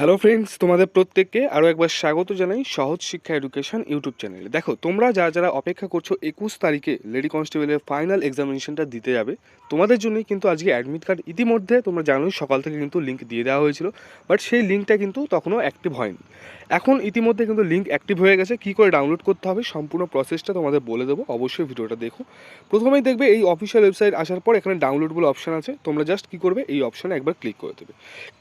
Hello friends তোমাদের প্রত্যেককে আরও একবার স্বাগত জানাই সহজ শিক্ষা এডুকেশন ইউটিউব চ্যানেলে দেখো, তোমরা যারা যারা অপেক্ষা করছ, একুশ তারিখে লেডি কনস্টেবলের ফাইনাল এক্সামিনেশনটা দিতে যাবে। তোমাদের জন্যই কিন্তু আজকে অ্যাডমিট কার্ড ইতিমধ্যে, তোমরা জানোই সকাল থেকে কিন্তু লিঙ্ক দিয়ে দেওয়া হয়েছিল বাট সেই লিঙ্কটা কিন্তু তখনও অ্যাক্টিভ হয়নি। এখন ইতিমধ্যে কিন্তু লিঙ্ক অ্যাক্টিভ হয়ে গেছে, কী করে ডাউনলোড করতে হবে সম্পূর্ণ প্রসেসটা তোমাদের বলে দেবো, অবশ্যই ভিডিওটা দেখো। প্রথমেই দেখবে এই অফিসিয়াল ওয়েবসাইট আসার পর এখানে ডাউনলোড বলে অপশান আছে, তোমরা জাস্ট কী করবে, এই অপশানে একবার ক্লিক করে দেবে।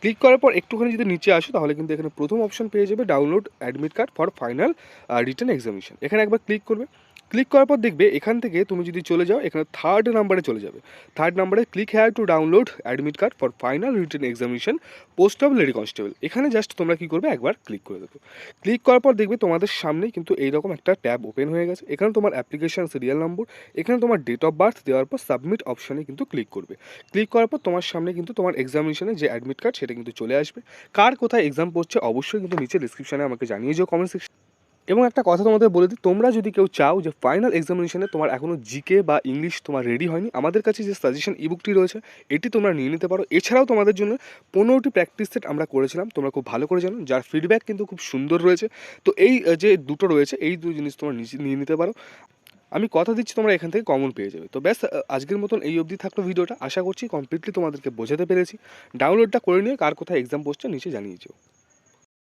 ক্লিক করার পর একটুখানি যদি নিচে আসো তাহলে কিন্তু এখানে প্রথম অপশন পেয়ে যাবে download admit card for final written examination এখানে একবার ক্লিক করবে। ক্লিক করার পর দেখবে এখান থেকে তুমি যদি চলে যাও, এখানে থার্ড নাম্বারে চলে যাবে। থার্ড নাম্বারে click here to download admit card for final written examination post of lady constable এখানে জাস্ট তোমরা কী করবে? একবার ক্লিক করে দেবো ক্লিক করার পর দেখবে তোমাদের সামনে কিন্তু এইরকম একটা ট্যাব ওপেন হয়ে গেছে। এখানে তোমার অ্যাপ্লিকেশান সিরিয়াল নম্বর এখানে তোমার ডেট অফ বার্থ দেওয়ার পর সাবমিট অপশানে কিন্তু ক্লিক করবে। ক্লিক করার পর তোমার সামনে কিন্তু তোমার এক্সামিনেশনের যে অ্যাডমিট কার্ড সেটা কিন্তু চলে আসবে। কার কোথায় এক্সাম পড়ছে অবশ্যই কিন্তু নিচে ডিসক্রিপশানে আমাকে জানিয়ে যাও কমেন্ট সেকশন এবং একটা কথা তোমাদের বলে দিই, তোমরা যদি কেউ চাও যে ফাইনাল এক্সামিনেশনে তোমার এখনও জিকে বা ইংলিশ তোমার রেডি হয়নি, আমাদের কাছে যে সাজেশন ইবুকটি রয়েছে, এটি তোমরা নিয়ে নিতে পারো। এছাড়াও তোমাদের জন্য পনেরোটি প্র্যাকটিস সেট আমরা করেছিলাম, তোমরা খুব ভালো করে জানো, যার ফিডব্যাক কিন্তু খুব সুন্দর রয়েছে। তো এই যে দুটো রয়েছে, এই দুই জিনিস তোমরা নিয়ে নিতে পারো। আমি কথা দিচ্ছি, তোমরা এখান থেকে কমন পেয়ে যাবে। তো ব্যাস আজকের মতন এই অবধি থাকল ভিডিওটা। আশা করছি কমপ্লিটলি তোমাদেরকে বোঝাতে পেরেছি। ডাউনলোডটা করে নিয়ে কার কোথায় এক্সাম পোস্টটা নিচে জানিয়ে যেও।